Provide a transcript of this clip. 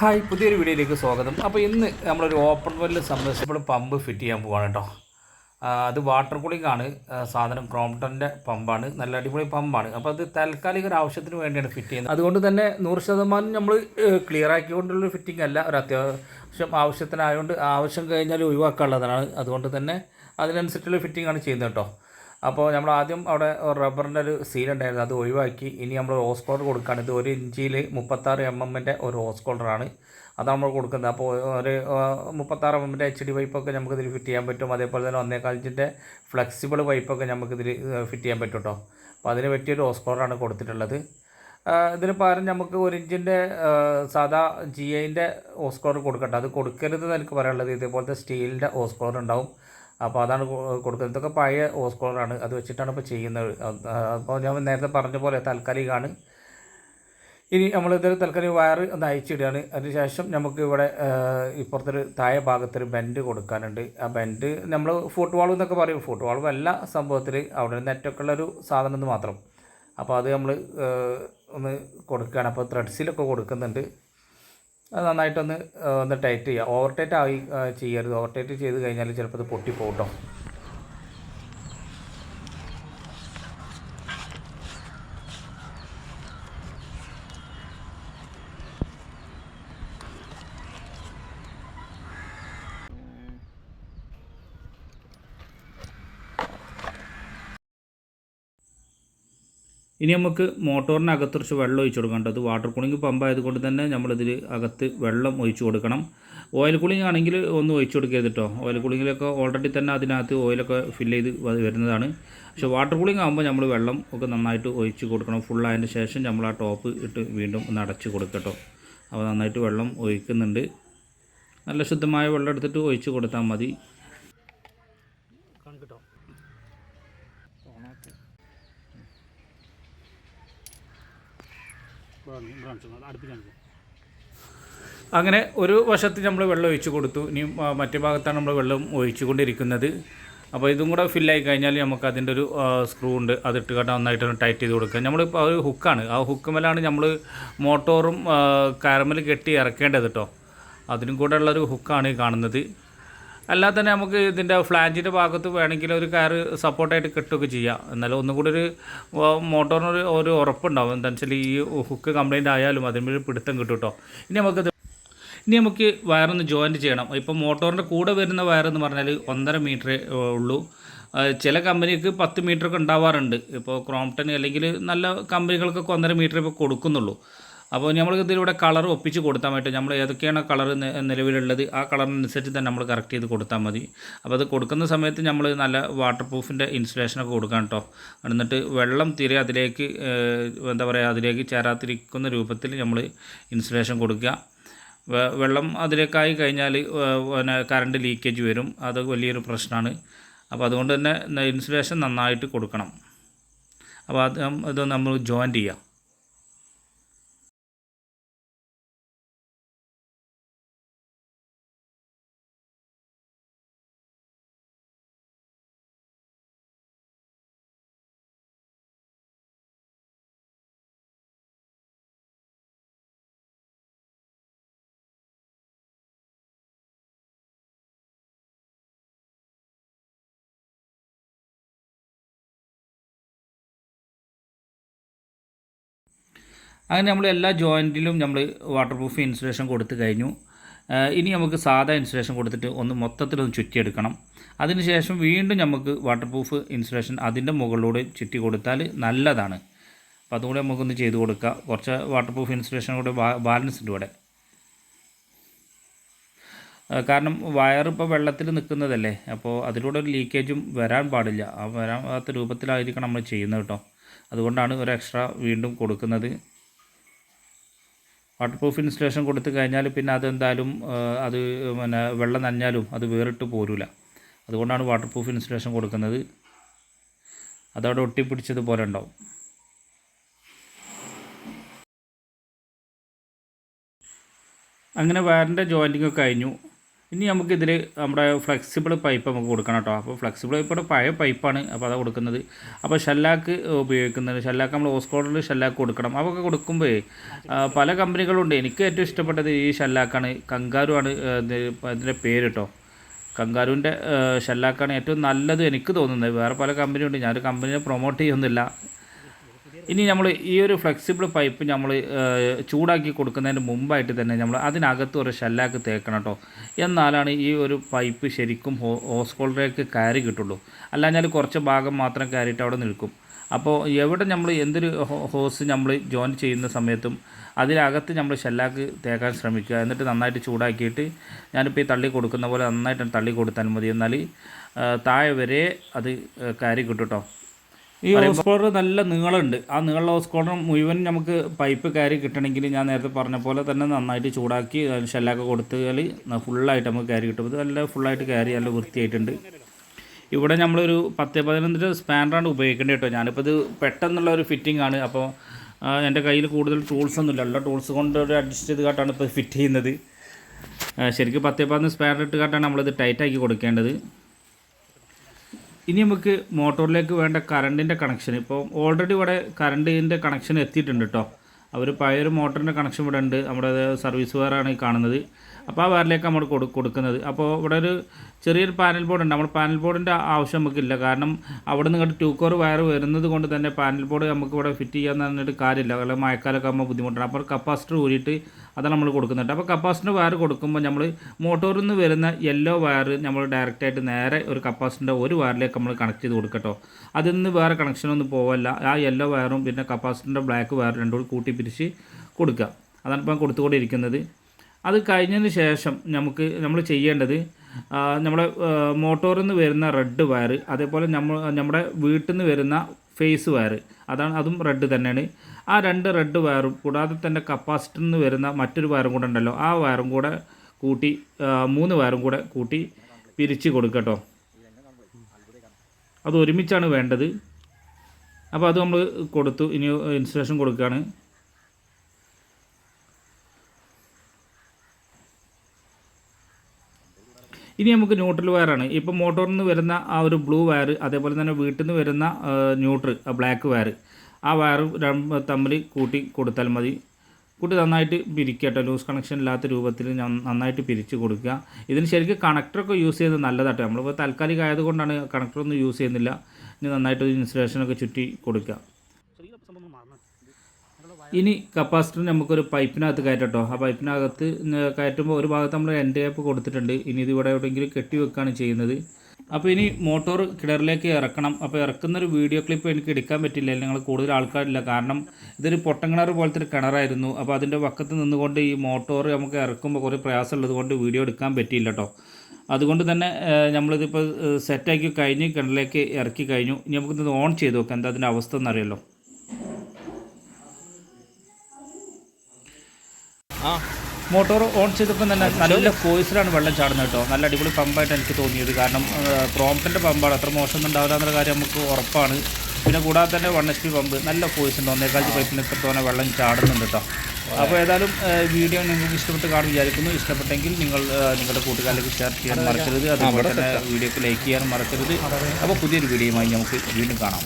Hi പുതിയൊരു വീഡിയോയിലേക്ക് സ്വാഗതം. അപ്പോൾ ഇന്ന് നമ്മളൊരു ഓപ്പൺ വെല്ല് നമ്മൾ പമ്പ് ഫിറ്റ് ചെയ്യാൻ പോവാണ് കേട്ടോ അത് വാട്ടർ കൂളിംഗ് ആണ്. സാധനം ക്രോംപ്ടന്റെ പമ്പാണ് നല്ല അടിപൊളി പമ്പാണ് അപ്പോൾ അത് താൽക്കാലിക ഒരു ആവശ്യത്തിന് വേണ്ടിയാണ് ഫിറ്റ് ചെയ്യുന്നത്. അതുകൊണ്ട് തന്നെ നൂറ് ശതമാനം നമ്മൾ ക്ലിയർ ആക്കിക്കൊണ്ടുള്ളൊരു ഫിറ്റിംഗ് അല്ല. ഒരു അത്യാവശ്യം ആവശ്യത്തിനായതുകൊണ്ട് ആവശ്യം കഴിഞ്ഞാൽ ഒഴിവാക്കാനുള്ളതാണ്. അതുകൊണ്ട് തന്നെ അതിനനുസരിച്ചുള്ള ഫിറ്റിംഗ് ആണ് ചെയ്യുന്നത് കേട്ടോ അപ്പോൾ നമ്മൾ ആദ്യം അവിടെ റബ്ബറിന്റെ ഒരു സീൽ ഉണ്ടായിരുന്നു. അത് ഒഴിവാക്കി. ഇനി നമ്മൾ റോസ് കോളർ കൊടുക്കുകയാണ് ഇത് ഒരു ഇഞ്ചിയിൽ മുപ്പത്താറ് എം എമ്മിന്റെ ഒരു റോസ് കോളറാണ് അത് നമ്മൾ കൊടുക്കുന്നത്. അപ്പോൾ ഒരു മുപ്പത്താറ് എം എമ്മിന്റെ എച്ച് ഡി പൈപ്പൊക്കെ നമുക്ക് ഇതിൽ ഫിറ്റ് ചെയ്യാൻ പറ്റും. അതേപോലെ തന്നെ ഒന്നേ ഇഞ്ചിന്റെ ഫ്ലെക്സിബിൾ പൈപ്പൊക്കെ നമുക്ക് ഇതിൽ ഫിറ്റ് ചെയ്യാൻ പറ്റും കേട്ടോ അപ്പോൾ അതിന് പറ്റിയൊരു റോസ് കോളറാണ് കൊടുത്തിട്ടുള്ളത്. ഇതിന് പകരം നമുക്ക് ഒരു ഇഞ്ചിന്റെ സാധാ ജി ഐന്റെ ഹോസ് കോളർ കൊടുക്കട്ടെ. അത് കൊടുക്കരുത് എന്ന് എനിക്ക് പറയാനുള്ളത് ഇതേപോലത്തെ സ്റ്റീലിന്റെ ഹോസ് കോളർ ഉണ്ടാവും. അപ്പോൾ അതാണ് കൊടുക്കുന്നത് ഇതൊക്കെ പഴയ ഹോസ് കോളറാണ് അത് വെച്ചിട്ടാണ് ഇപ്പോൾ ചെയ്യുന്നത്. അപ്പോൾ ഞാൻ നേരത്തെ പറഞ്ഞ പോലെ താൽക്കാലികമാണ് ഇനി നമ്മളിത് തൽക്കാലം വയർ ഒന്ന് അയച്ചിടുകയാണ് അതിനുശേഷം നമുക്ക് ഇവിടെ ഇപ്പുറത്തൊരു താഴെ ഭാഗത്തൊരു ബെൻഡ് കൊടുക്കാനുണ്ട്. ആ ബെൻഡ് നമ്മൾ ഫുട് വാൾ എന്നൊക്കെ പറയും. ഫുട് വാൾ അല്ല സംഭവത്തിൽ അവിടെ നെറ്റൊക്കെ ഉള്ളൊരു സാധനം എന്ന് മാത്രം. അപ്പോൾ അത് നമ്മൾ ഒന്ന് കൊടുക്കുകയാണ്. അപ്പോൾ ത്രെഡ്സിലൊക്കെ കൊടുക്കുന്നുണ്ട്. നന്നായിട്ടൊന്ന് ഒന്ന് ടൈറ്റ് ചെയ്യുക. ഓവർ ടൈറ്റ് ആയി ചെയ്യരുത്. ഓവർ ടൈറ്റ് ചെയ്ത് കഴിഞ്ഞാൽ ചിലപ്പോൾ ഇത് പൊട്ടിപ്പോകും ഇനി നമുക്ക് മോട്ടോറിന് അകത്ത് കുറച്ച് വെള്ളം ഒഴിച്ച് കൊടുക്കണം കേട്ടോ. അത് വാട്ടർ കൂളിംഗ് പമ്പ് ആയതുകൊണ്ട് തന്നെ നമ്മളിതിൽ അകത്ത് വെള്ളം ഒഴിച്ച് കൊടുക്കണം. ഓയിൽ കൂളിംഗ് ആണെങ്കിൽ ഒന്ന് ഒഴിച്ച് കൊടുക്കരുത് കേട്ടോ. ഓയിൽ കൂളിങ്ങിലൊക്കെ ഓൾറെഡി തന്നെ അതിനകത്ത് ഓയിലൊക്കെ ഫില്ല് ചെയ്ത് വരുന്നതാണ്. പക്ഷെ വാട്ടർ കൂളിംഗ് ആകുമ്പോൾ നമ്മൾ വെള്ളം ഒക്കെ നന്നായിട്ട് ഒഴിച്ച് കൊടുക്കണം. ഫുൾ ആയതിന് ശേഷം നമ്മൾ ആ ടോപ്പ് ഇട്ട് വീണ്ടും ഒന്ന് അടച്ച് കൊടുക്കട്ടോ അപ്പോൾ നന്നായിട്ട് വെള്ളം ഒഴിക്കുന്നുണ്ട്. നല്ല ശുദ്ധമായ വെള്ളം എടുത്തിട്ട് ഒഴിച്ച് കൊടുത്താൽ മതി. അങ്ങനെ ഒരു വശത്ത് നമ്മൾ വെള്ളം ഒഴിച്ച് കൊടുത്തു. ഇനി മറ്റേ ഭാഗത്താണ് നമ്മൾ വെള്ളം ഒഴിച്ചു കൊണ്ടിരിക്കുന്നത്. അപ്പോൾ ഇതും കൂടെ ഫില്ലായി കഴിഞ്ഞാൽ നമുക്ക് അതിന്റെ ഒരു സ്ക്രൂ ഉണ്ട്. അതിട്ട് ഇട്ട് കണ്ട നന്നായിട്ട് ടൈറ്റ് ചെയ്ത് കൊടുക്കുക. നമ്മളിപ്പോൾ ഒരു ഹുക്കാണ് ആ ഹുക്കുമേലാണ് നമ്മൾ മോട്ടോറും കാരമൽ കെട്ടി ഇറക്കേണ്ടത് കേട്ടോ അതിനും കൂടെ ഉള്ളൊരു ഹുക്കാണ് കാണുന്നത്. അല്ലാതെ തന്നെ നമുക്ക് ഇതിന്റെ ഫ്ലാഞ്ചിന്റെ ഭാഗത്ത് വേണമെങ്കിൽ ഒരു കാറ് സപ്പോർട്ടായിട്ട് കെട്ടുകയൊക്കെ ചെയ്യാം. എന്നാലും ഒന്നും കൂടി ഒരു മോട്ടോറിന് ഒരു ഉറപ്പുണ്ടാവും. എന്താ വെച്ചാൽ ഈ ഹുക്ക് കംപ്ലൈന്റ് ആയാലും അതിന് പിടുത്തം കിട്ടും കേട്ടോ ഇനി നമുക്കത് ഇനി നമുക്ക് വയറൊന്ന് ജോയിന്റ് ചെയ്യണം. ഇപ്പോൾ മോട്ടോറിന്റെ കൂടെ വരുന്ന വയറെന്ന് പറഞ്ഞാൽ ഒന്നര മീറ്റർ ഉള്ളൂ. ചില കമ്പനിക്ക് പത്ത് മീറ്ററൊക്കെ ഉണ്ടാവാറുണ്ട്. ഇപ്പോൾ ക്രോംപ്ടൺ അല്ലെങ്കിൽ നല്ല കമ്പനികൾക്കൊക്കെ ഒന്നര മീറ്റർ ഇപ്പോൾ കൊടുക്കുന്നുള്ളൂ. അപ്പോൾ നമ്മൾ ഇതിലൂടെ കളർ ഒപ്പിച്ച് കൊടുത്താൽ പറ്റും നമ്മൾ ഏതൊക്കെയാണ് കളർ നിലവിലുള്ളത് ആ കളറിനനുസരിച്ച് തന്നെ നമ്മൾ കറക്റ്റ് ചെയ്ത് കൊടുത്താൽ മതി. അപ്പോൾ അത് കൊടുക്കുന്ന സമയത്ത് നമ്മൾ നല്ല വാട്ടർ പ്രൂഫിന്റെ ഇൻസുലേഷനൊക്കെ കൊടുക്കാം കേട്ടോ. എന്നിട്ട് വെള്ളം തീരെ അതിലേക്ക് എന്താ പറയുക അതിലേക്ക് ചേരാതിരിക്കുന്ന രൂപത്തിൽ നമ്മൾ ഇൻസുലേഷൻ കൊടുക്കുക. വെള്ളം അതിലേക്കായി കഴിഞ്ഞാൽ പിന്നെ കറണ്ട് ലീക്കേജ് വരും. അത് വലിയൊരു പ്രശ്നമാണ്. അപ്പോൾ അതുകൊണ്ട് തന്നെ ഇൻസുലേഷൻ നന്നായിട്ട് കൊടുക്കണം. അപ്പോൾ അത് ഇത് നമ്മൾ ജോയിൻ ചെയ്യാം അങ്ങനെ നമ്മൾ എല്ലാ ജോയിന്റിലും നമ്മൾ വാട്ടർ പ്രൂഫ് ഇൻസുലേഷൻ കൊടുത്തു കഴിഞ്ഞു. ഇനി നമുക്ക് സാധാ ഇൻസുലേഷൻ കൊടുത്തിട്ട് ഒന്ന് മൊത്തത്തിലൊന്ന് ചുറ്റിയെടുക്കണം. അതിനുശേഷം വീണ്ടും നമുക്ക് വാട്ടർ പ്രൂഫ് ഇൻസുലേഷൻ അതിന്റെ മുകളിലൂടെ ചുറ്റി കൊടുത്താൽ നല്ലതാണ്. അപ്പോൾ അതുകൂടെ നമുക്കൊന്ന് ചെയ്ത് കൊടുക്കുക കുറച്ച് വാട്ടർ പ്രൂഫ് ഇൻസുലേഷൻ കൂടെ ബാലൻസ് ഉണ്ട് ഇവിടെ. കാരണം വയർ ഇപ്പോൾ വെള്ളത്തിൽ നിൽക്കുന്നതല്ലേ? അപ്പോൾ അതിലൂടെ ഒരു ലീക്കേജും വരാൻ പാടില്ല. ആ വരാത്ത രൂപത്തിലായിരിക്കണം നമ്മൾ ചെയ്യുന്നത് കേട്ടോ. അതുകൊണ്ടാണ് ഒരു എക്സ്ട്രാ വീണ്ടും കൊടുക്കുന്നത്. വാട്ടർ പ്രൂഫ് ഇൻസ്റ്റലേഷൻ കൊടുത്തു കഴിഞ്ഞാൽ പിന്നെ അതെന്തായാലും അത് പിന്നെ വെള്ളം നനഞ്ഞാലും അത് വേറിട്ട് പോരില്ല അതുകൊണ്ടാണ് വാട്ടർ പ്രൂഫ് ഇൻസ്റ്റലേഷൻ കൊടുക്കുന്നത്. അതവിടെ ഒട്ടിപ്പിടിച്ചതുപോലെ ഉണ്ടാവും. അങ്ങനെ വയറിന്റെ ജോയിന്റിങ് ഒക്കെ കഴിഞ്ഞു. ഇനി നമുക്കിതിൽ നമ്മുടെ ഫ്ലെക്സിബിൾ പൈപ്പ് നമുക്ക് കൊടുക്കണം കേട്ടോ. അപ്പോൾ ഫ്ലെക്സിബിൾ പൈപ്പ് പഴയ പൈപ്പാണ് അപ്പോൾ അതാണ് കൊടുക്കുന്നത്. അപ്പോൾ ഷെല്ലാക്ക് ഉപയോഗിക്കുന്നത്. ഷെല്ലാക്ക് നമ്മൾ ഓസ്കോഡിൽ ഷെല്ലാക്ക് കൊടുക്കണം. അതൊക്കെ കൊടുക്കുമ്പോൾ പല കമ്പനികളുണ്ട്. എനിക്ക് ഏറ്റവും ഇഷ്ടപ്പെട്ടത് ഈ ഷെല്ലാക്കാണ് കങ്കാരു ആണ് ഇത് ഇതിന്റെ പേര് കേട്ടോ. കങ്കാരുവിന്റെ ഷെല്ലാക്കാണ് ഏറ്റവും നല്ലത് എനിക്ക് തോന്നുന്നത്. വേറെ പല കമ്പനിയുണ്ട്. ഞാനൊരു കമ്പനിയെ പ്രൊമോട്ട് ചെയ്യുന്നില്ല. ഇനി നമ്മൾ ഈ ഒരു ഫ്ലെക്സിബിൾ പൈപ്പ് നമ്മൾ ചൂടാക്കി കൊടുക്കുന്നതിന് മുമ്പായിട്ട് തന്നെ നമ്മൾ അതിനകത്ത് ഒരു ഷെല്ലാക്ക് തേക്കണം കേട്ടോ. എന്നാലാണ് ഈ ഒരു പൈപ്പ് ശരിക്കും ഹോ ഹോസ്കോളിലേക്ക് കയറി കിട്ടുള്ളൂ. അല്ലാഞ്ഞാൽ കുറച്ച് ഭാഗം മാത്രം കയറിയിട്ട് അവിടെ നിൽക്കും. അപ്പോൾ എവിടെ നമ്മൾ എന്തൊരു ഹോസ് നമ്മൾ ജോയിൻ ചെയ്യുന്ന സമയത്തും അതിനകത്ത് നമ്മൾ ഷെല്ലാക്ക് തേക്കാൻ ശ്രമിക്കുക. എന്നിട്ട് നന്നായിട്ട് ചൂടാക്കിയിട്ട് ഞാനിപ്പോൾ ഈ തള്ളി കൊടുക്കുന്ന പോലെ നന്നായിട്ട് തള്ളി കൊടുത്താൽ മതി. എന്നാൽ താഴെ വരെ അത് കയറി കിട്ടും കേട്ടോ. ഈ ഹോസ്കോളർ നല്ല നീളമുണ്ട്. ആ നീളമുള്ള ഹോസ്കോളർ മുഴുവൻ നമുക്ക് പൈപ്പ് കയറി കിട്ടണമെങ്കിൽ ഞാൻ നേരത്തെ പറഞ്ഞ പോലെ തന്നെ നന്നായിട്ട് ചൂടാക്കി ഷെല്ലൊക്കെ കൊടുത്താൽ ഫുള്ളായിട്ട് നമുക്ക് കയറി കിട്ടും. ഇത് നല്ല ഫുള്ളായിട്ട് കയറി നല്ല വൃത്തിയായിട്ടുണ്ട്. ഇവിടെ നമ്മളൊരു പത്ത് പതിനൊന്നിന്റെ സ്പാനറാണ് ഉപയോഗിക്കേണ്ടത് കേട്ടോ. ഞാനിപ്പോൾ ഇത് പെട്ടെന്നുള്ള ഒരു ഫിറ്റിംഗ് ആണ്. അപ്പോൾ എന്റെ കയ്യിൽ കൂടുതൽ ടൂൾസ് ഒന്നുമില്ല. എല്ലാ ടൂൾസ് കൊണ്ട് ഒരു അഡ്ജസ്റ്റ് ചെയ്ത് കാട്ടാണ് ഇപ്പോൾ ഫിറ്റ് ചെയ്യുന്നത്. ശരിക്കും പത്ത് പതിനൊന്ന് സ്പാനർ ഇട്ട് കാട്ടാണ് നമ്മളിത് ടൈറ്റാക്കി കൊടുക്കേണ്ടത്. ഇനി നമുക്ക് മോട്ടോറിലേക്ക് വേണ്ട കറണ്ടിന്റെ കണക്ഷൻ ഇപ്പോൾ ഓൾറെഡി ഇവിടെ കറണ്ടിന്റെ കണക്ഷൻ എത്തിയിട്ടുണ്ട് കേട്ടോ അവർ പഴയൊരു മോട്ടറിന്റെ കണക്ഷൻ ഇവിടെ ഉണ്ട്. നമ്മുടെ സർവീസ് വയറാണ് ഈ കാണുന്നത്. അപ്പോൾ ആ വയറിലേക്ക് നമ്മൾ കൊടു കൊടുക്കുന്നത്. അപ്പോൾ ഇവിടെ ഒരു ചെറിയൊരു പാനൽ ബോർഡ് ഉണ്ട്. നമ്മൾ പാനൽ ബോർഡിന്റെ ആവശ്യം നമുക്കില്ല. കാരണം അവിടെ നിന്ന് ടൂ കോർ വയർ വരുന്നത് കൊണ്ട് തന്നെ പാനൽ ബോർഡ് നമുക്ക് ഇവിടെ ഫിറ്റ് ചെയ്യാൻ പറഞ്ഞിട്ട് കാര്യമില്ല. അല്ലെങ്കിൽ മഴക്കാലമൊക്കെ ആകുമ്പോൾ ബുദ്ധിമുട്ടാണ്. അപ്പോൾ കപ്പാസിറ്റർ ഊരിയിട്ട് അതാണ് നമ്മൾ കൊടുക്കുന്നുണ്ട്. അപ്പോൾ കപ്പാസിറ്റർ വയർ കൊടുക്കുമ്പോൾ നമ്മൾ മോട്ടോറിൽ നിന്ന് വരുന്ന യെല്ലോ വയർ നമ്മൾ ഡയറക്റ്റായിട്ട് നേരെ ഒരു കപ്പാസിറ്ററിന്റെ ഒരു വയറിലേക്ക് നമ്മൾ കണക്ട് ചെയ്ത് കൊടുക്കട്ടോ അതിൽ നിന്ന് വേറെ കണക്ഷനൊന്നും പോവല്ല. ആ യെല്ലോ വയറും പിന്നെ കപ്പാസിറ്ററിന്റെ ബ്ലാക്ക് വയർ രണ്ടും കൂടി കൂട്ടി പിരിച്ച് കൊടുക്കുക അതാണ് ഇപ്പം കൊടുത്തുകൊണ്ടിരിക്കുന്നത്. അത് കഴിഞ്ഞതിന് ശേഷം നമുക്ക് നമ്മൾ ചെയ്യേണ്ടത് നമ്മുടെ മോട്ടോറിൽ നിന്ന് വരുന്ന റെഡ് വയർ അതേപോലെ നമ്മൾ നമ്മുടെ വീട്ടിൽ നിന്ന് വരുന്ന ഫേസ് വയർ അതാണ് അതും റെഡ് തന്നെയാണ്. ആ രണ്ട് റെഡ് വയറും കൂടാതെ തന്നെ കപ്പാസിറ്ററിൽ നിന്ന് വരുന്ന മറ്റൊരു വയറും കൂടെ ഉണ്ടല്ലോ. ആ വയറും കൂടെ കൂട്ടി മൂന്ന് വയറും കൂടെ കൂട്ടി പിരിച്ച് കൊടുക്കട്ടോ. അത് ഒരുമിച്ചാണ് വേണ്ടത്. അപ്പോൾ അത് നമ്മൾ കൊടുത്തു ഇനി ഇൻസ്റ്റലേഷൻ കൊടുക്കുകയാണ് ഇനി നമുക്ക് ന്യൂട്രൽ വയറാണ് ഇപ്പോൾ മോട്ടോറിൽ നിന്ന് വരുന്ന ആ ഒരു ബ്ലൂ വയർ അതേപോലെ തന്നെ വീട്ടിൽ നിന്ന് വരുന്ന ന്യൂട്രൽ ബ്ലാക്ക് വയർ ആ വയർ തമ്മിൽ കൂട്ടി കൊടുത്താൽ മതി. കൂട്ടി നന്നായിട്ട് പിരിക്കട്ടോ. ലൂസ് കണക്ഷൻ ഇല്ലാത്ത രൂപത്തിൽ നന്നായിട്ട് പിരിച്ച് കൊടുക്കുക. ഇതിന് ശരിക്കും കണക്ടറൊക്കെ യൂസ് ചെയ്യുന്നത് നല്ലതാട്ടോ. നമ്മളിപ്പോൾ താൽക്കാലിക ആയതുകൊണ്ടാണ് കണക്ടറൊന്നും യൂസ് ചെയ്യുന്നില്ല. ഇനി നന്നായിട്ട് ഇൻസുലേഷനൊക്കെ ചുറ്റി കൊടുക്കുക. ഇനി കപ്പാസിറ്റർ നമുക്കൊരു പൈപ്പിനകത്ത് കയറ്റട്ടോ. ആ പൈപ്പിനകത്ത് കയറ്റുമ്പോൾ ഒരു ഭാഗത്ത് നമ്മൾ എന്റെ ആപ്പ് കൊടുത്തിട്ടുണ്ട്. ഇനി ഇത് ഇവിടെ എവിടെയെങ്കിലും കെട്ടി വെക്കുകയാണ് ചെയ്യുന്നത്. അപ്പോൾ ഇനി മോട്ടോർ കിണറിലേക്ക് ഇറക്കണം. അപ്പോൾ ഇറക്കുന്നൊരു വീഡിയോ ക്ലിപ്പ് എനിക്ക് എടുക്കാൻ പറ്റില്ല. നിങ്ങൾ കൂടുതൽ ആൾക്കാരില്ല. കാരണം ഇതൊരു പൊട്ടങ്കിണർ പോലത്തെ ഒരു കിണറായിരുന്നു. അപ്പോൾ അതിന്റെ വക്കത്ത് നിന്നുകൊണ്ട് ഈ മോട്ടോർ നമുക്ക് ഇറക്കുമ്പോൾ കുറേ പ്രയാസമുള്ളത് കൊണ്ട് വീഡിയോ എടുക്കാൻ പറ്റിയില്ല കേട്ടോ അതുകൊണ്ട് തന്നെ നമ്മളിതിപ്പോൾ സെറ്റാക്കി കഴിഞ്ഞ് കിണറിലേക്ക് ഇറക്കി കഴിഞ്ഞു. ഇനി നമുക്കിത് ഓൺ ചെയ്ത് നോക്കാം. എന്താ അതിന്റെ അവസ്ഥ എന്നറിയാലോ. മോട്ടോർ ഓൺ ചെയ്തപ്പോൾ തന്നെ നല്ല ഫോഴ്സിലാണ് വെള്ളം ചാടുന്നത് കേട്ടോ. നല്ല അടിപൊളി പമ്പായിട്ട് എനിക്ക് തോന്നിയത്. കാരണം പ്രോംപ്റ്റിന്റെ പമ്പാണ്. അത്ര മോശം ഉണ്ടാവില്ല എന്നുള്ള കാര്യം നമുക്ക് ഉറപ്പാണ്. പിന്നെ കൂടാതെ തന്നെ വൺ എച്ച് പി പമ്പ് നല്ല ഫോഴ്സ് ഉണ്ട് ഒന്നേക്കാഴ്ച പൈപ്പിന് ഇത്രത്തോനെ വെള്ളം ചാടുന്നുണ്ട് കേട്ടോ. അപ്പോൾ ഏതായാലും വീഡിയോ നിങ്ങൾക്ക് ഇഷ്ടപ്പെട്ട് കാണും വിചാരിക്കുന്നു. ഇഷ്ടപ്പെട്ടെങ്കിൽ നിങ്ങൾ നിങ്ങളുടെ കൂട്ടുകാരിലേക്ക് ഷെയർ ചെയ്യാൻ മറക്കരുത്. അതുപോലെ തന്നെ വീഡിയോക്ക് ലൈക്ക് ചെയ്യാൻ മറക്കരുത്. അപ്പോൾ പുതിയൊരു വീഡിയോയുമായി നമുക്ക് വീണ്ടും കാണാം.